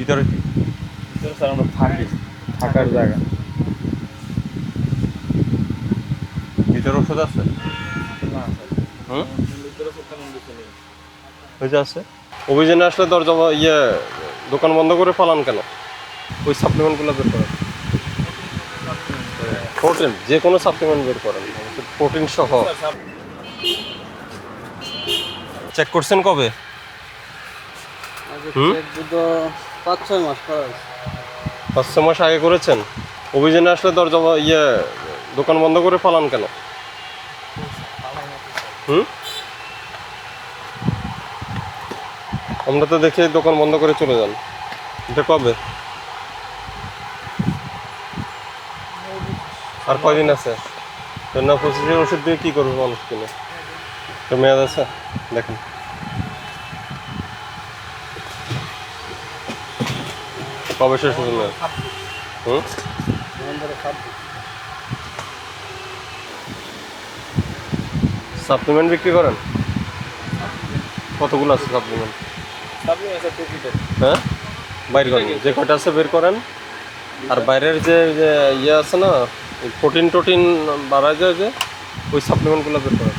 ভিতরে কি? ভিতরে স্যার আমরা থাকি। থাকার জায়গা। ভিতরে ওষুধ আছে? হুম? ভিতরে তো তেমন কিছু নেই। ওই যে আছে? অভিযানে আসলে দরজা ইয়ে দোকান বন্ধ করে পালান কেন? ওই সাপ্লিমেন্টগুলো বের করেন। প্রোটিন যে কোনো সাপ্লিমেন্ট বের করেন। প্রোটিন সহ। চেক করছেন কবে? হুম? পাঁচ ছয় মাস করা। পাঁচ ছ মাস আগে করেছেন? অভিযানে আসলে দরজা ইয়ে দোকান বন্ধ করে পালান কেন? হুম? আমরা তো দেখি দোকান বন্ধ করে চলে যান। এটা কবে? আর কয়দিন আছে? না পঁচিশের ওষুধ দিয়ে কী করবে মানুষ কিনে? মেয়াদ আছে? দেখেন। কবে শেষ হবে হুম। সাপ্লিমেন্ট বিক্রি করেন? কতগুলো আছে সাপ্লিমেন্ট হ্যাঁ? বাইর করেন। যে কটা আছে বের করেন। আর বাইরের যে ইয়ে আছে না প্রোটিন টোটিন বাড়ায় যায় যে, ওই সাপ্লিমেন্টগুলো বের করেন।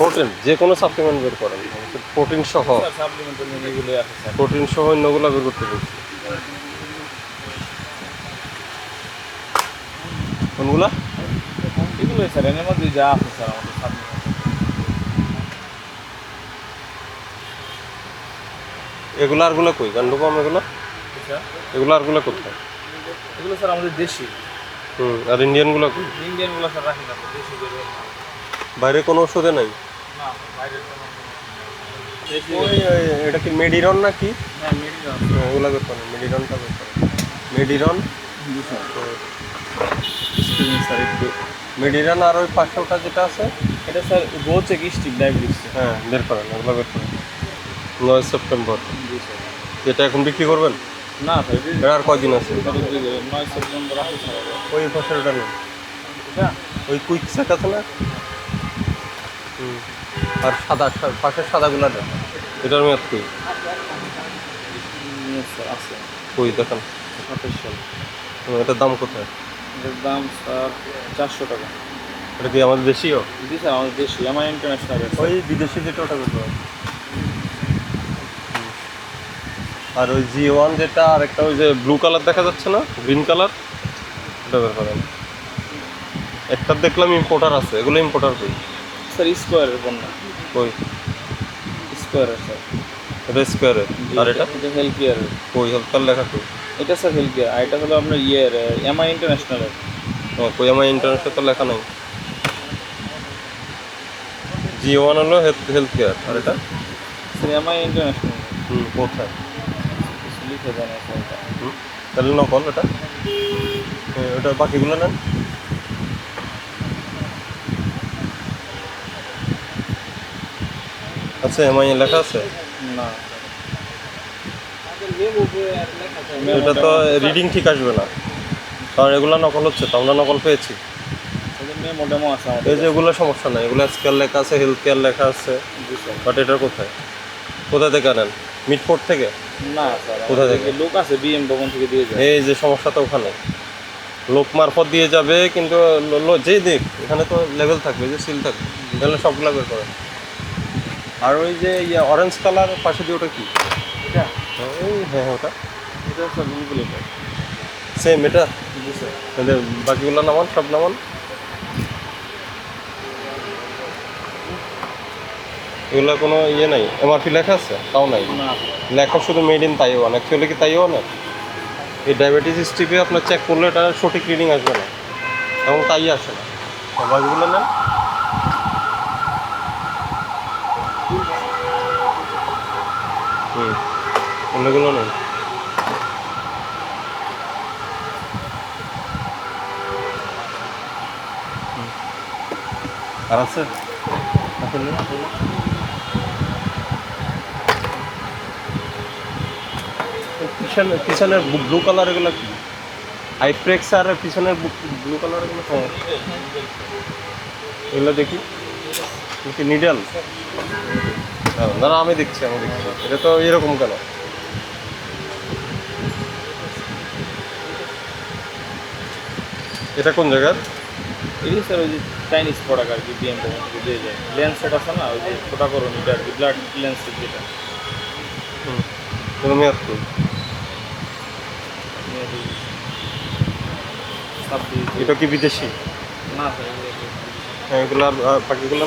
প্রোটিন যে কোনো সাপ্লিমেন্ট বের করেন। প্রোটিন সহ। প্রোটিন সহ অন্যগুলো বের করতে বলছি। কোনগুলা? এগুলো স্যার এর মধ্যে যা আছে স্যার আমাদের সাপ্লিমেন্ট এগুলো আরগুলো কই? গান্ডুকম এগুলো? স্যার এগুলো আরগুলো কোথায়? এগুলো স্যার আমাদের দেশি। হুম আর ইন্ডিয়ানগুলো কই? ইন্ডিয়ানগুলো স্যার রাখি না দেশি। বাইরে কোনো ওষুধে নাই? এটা কি মেডিরন না কি হ্যাঁ ওগুলো বের করেন মেডিরনটা বের করেন মেডিরন? স্যার একটু মেডিরন আর ওই পাঁচশোটা যেটা আছে? এটা স্যার বলছে কি স্টিক ডায়াবেটিস হ্যাঁ বের করেন ওগুলো বের করেন নয় সেপ্টেম্বর। এটা এখন বিক্রি করবেন? না স্যার আর কয়দিন আছে? নয় সেপ্টেম্বর আছে ওই ওটা নেই ওই কুইক সেট আছে না? হুম। আর সাদা পাশের সাদাগুলো এটার মেয়াদ কই? আছে। কই দেখেন। সাতাশ সাল। এটার দাম কোথায়? এটার দাম স্যার চারশো টাকা। এটা কি আমাদের দেশীয়? জি স্যার আমাদের দেশি এমআই ইন্টারন্যাশনাল ওই বিদেশি যেটা ওটা করেন আর ওই জি ওয়ান যেটা আর একটা ওই যে ব্লু কালার দেখা যাচ্ছে না? গ্রিন কালার ওটা বের করেন একটা দেখলাম ইম্পোর্টার আছে এগুলো ইম্পোর্টার কই? স্যার স্কোয়ারের পণ্য কই? স্কোয়ারের স্যার। এটা স্কোয়ারের আর এটা? এটা হেলথ কেয়ারের কই হেলথকার লেখা কই? এটা স্যার হেলথ কেয়ার আর এটা হলো আপনার ইয়ের এমআই ইন্টারন্যাশনালের ও কই আমার ইন্টারনেটে তো লেখা নাই? জি ওয়ান হলো হেলথ হেলথ কেয়ার আর এটা? স্যার এমআই ইন্টারন্যাশনাল হুম কোথায়? লিখে হুম তাহলে নকল এটা? ওটা বাকিগুলো নেন। আচ্ছা এমআই লেখা আছে? না। এটা তো রিডিং ঠিক আসবে না। কারণ এগুলো নকল হচ্ছে তো আমরা নকল পেয়েছি। এই যে এগুলো সমস্যা নাই এগুলো স্কেল লেখা আছে হেলথ কেয়ার লেখা আছে। বাট এটা কোথায়? কোথা থেকে আনেন? মিটফোর্ট থেকে? না স্যার কোথা থেকে? লোক আছে বিএম ভবন থেকে দিয়ে যায়। এই যে সমস্যা তো ওখানে। লোক মারফত দিয়ে যাবে কিন্তু যেই দেখ এখানে তো লেভেল থাকবে যে সিল থাকবে। তাহলে সবগুলা বের করে আর ওই যে ইয়ে অরেঞ্জ কালার পাশে দিয়ে ওটা কি? এটা? ওই হ্যাঁ হ্যাঁ ওটা। এটা গুগল সেম এটা? তাহলে বাকিগুলো নামান সব নামান। এগুলো কোনো ইয়ে নাই। এমআরপি লেখা আছে? তাও নাই। লেখা শুধু মেড ইন তাইওয়ান অ্যাকচুয়ালি কি তাইওয়ান এই ডায়াবেটিস স্ট্রিপে আপনার চেক করলে এটা সঠিক রিডিং আসবে না। এবং তাই আসে না। বাকিগুলো নেন। হুম অন্যগুলো হুম। আর আছে? আসলে পিছনে পিছনের ব্লু কালার এগুলো কি? আইপ্রেক্স আর পিছনের ব্লু কালার এগুলো হ্যাঁ এগুলো দেখি। নিডাল না না আমি দেখছি আমি দেখছি। এটা তো এরকম কেন? এটা কোন জায়গার? এগুলি স্যার ওই যে চাইনিজ প্রোডাক্ট আর কি বিএমডব্লিউ যে যায়। সেট আছে না ওই যে ফোটা করুন এটা আর কি ব্লাড লেন্স যেটা। হুম এটা কি বিদেশি? না স্যার এগুলো হ্যাঁ, বাকিগুলো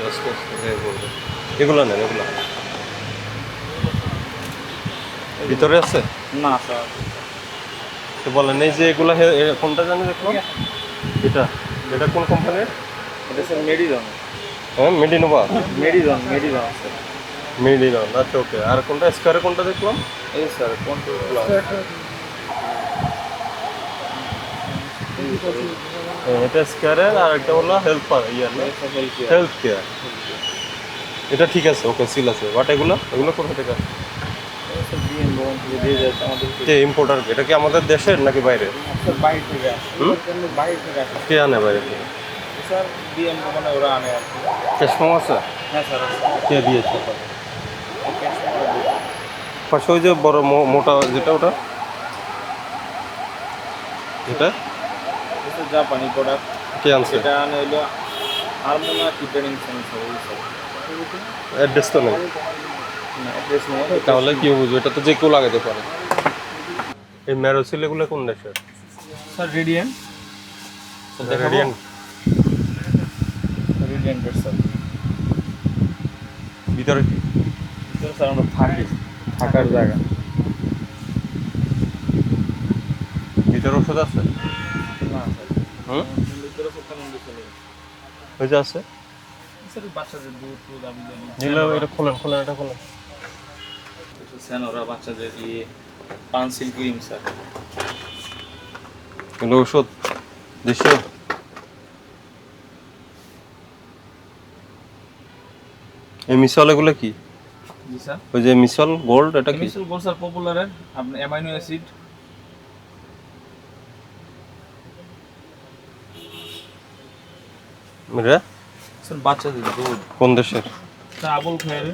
আস্তে আস্তে আস্তে হয়ে পড়বে। এগুলো নেন এগুলো। ভিতরে আছে? না স্যার। তো বলেন এই যে এগুলো হে- কোনটা জানি দেখো এটা। এটা কোন কোম্পানির এটা স্যার মেডিজন হ্যাঁ মেডিনোভা মেডিজন মেডিজন স্যার। মেডিনন আচ্ছা ওকে আর কোনটা স্কোয়ারে কোনটা দেখলাম? এই স্যার কন্ট্রোল প্লাস হ্যাঁ, এটা স্কোয়ারের আর একটা হলো হেল্প ইয়ার হেলথ কেয়ার এটা ঠিক আছে, ওকে সিল আছে। বাট এগুলো? এগুলো কোথা থেকে? আসে? কে? ইম্পোর্টার এটা কি আমাদের দেশের নাকি বাইরে কে আনে বাইরে থেকে? স্যার বিএম ভবনে ওরা আনে আর কি ক্যাশমো আছে? কে দিয়েছে? পাশে ওই যে বড় মোটা যেটা ওটা? এটা? জাপানি প্রোডাক্ট কে আনছে? এটা হলো হারমোনা কিটারিং সেন্সর অ্যাড্রেস তো নেই? তাহলে কি বুঝব এটা তো যে কেউ লাগাতে পারে এই ম্যারোসিল এগুলো কোন দেশের স্যার রেডিয়েন্ট রেডিয়ান্ট রেডিয়েন্টের স্যার ভিতরে কি? ভিতরে স্যার আমরা থাকি থাকার জায়গা ভিতরে ওষুধ আছে? হুম? ওই যে আছে? বাচ্চাদের দুধ টুধ আমি জানি যেগুলো এটা খোলেন খোলেন এটা খোলেন। স্যানোরা বাচ্চাদের ইয়ে পানসিল ক্রিম স্যার এগুলো ওষুধ দেশীয়। এই মিসল এগুলো কি? জি স্যার। ওই যে মিসল গোল্ড এটা কি? মিসুল গোল স্যার পপুলারের আপনার অ্যামাইনো অ্যাসিড এটা স্যার বাচ্চাদের দুধ। কোন দেশের? স্যার আবুল খায়ের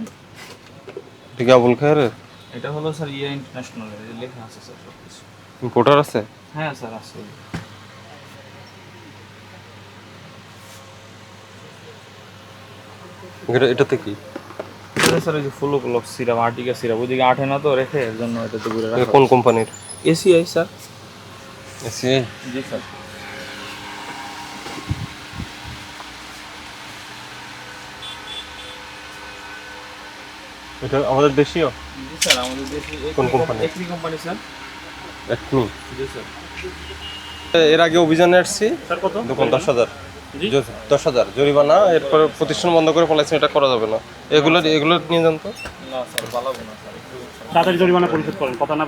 এটা কি আবুল খায়ের এটা হলো স্যার ইয়ে ইন্টারন্যাশনাল লেখা আছে স্যার ইম্পোর্টার আছে? হ্যাঁ স্যার আছে। এটা এটাতে কি? এটা স্যার ওই যে ফুল ক্লক সিরাপ আর্টিকা সিরাপ ওইদিকে আঠে না তো রেখে এর জন্য এটাতে ঘুরে রাখা কোন কোম্পানির এসিআই স্যার। এসিআই জি স্যার। এটা আমাদের দেশীয়? জি স্যার আমাদের দেশে কোন কোম্পানি স্যার। একমি জি স্যার। এর আগে অভিযানে আসছি। স্যার কত? দোকান দশ হাজার। দশ হাজার। জরিমানা এরপরে প্রতিষ্ঠান বন্ধ করে ফেলাইছেন এটা করা যাবে না। এগুলো এগুলো নিয়ে যান তো। না স্যার পালাবো না স্যার। তাড়াতাড়ি জরিমানা পরিশোধ করেন কথা না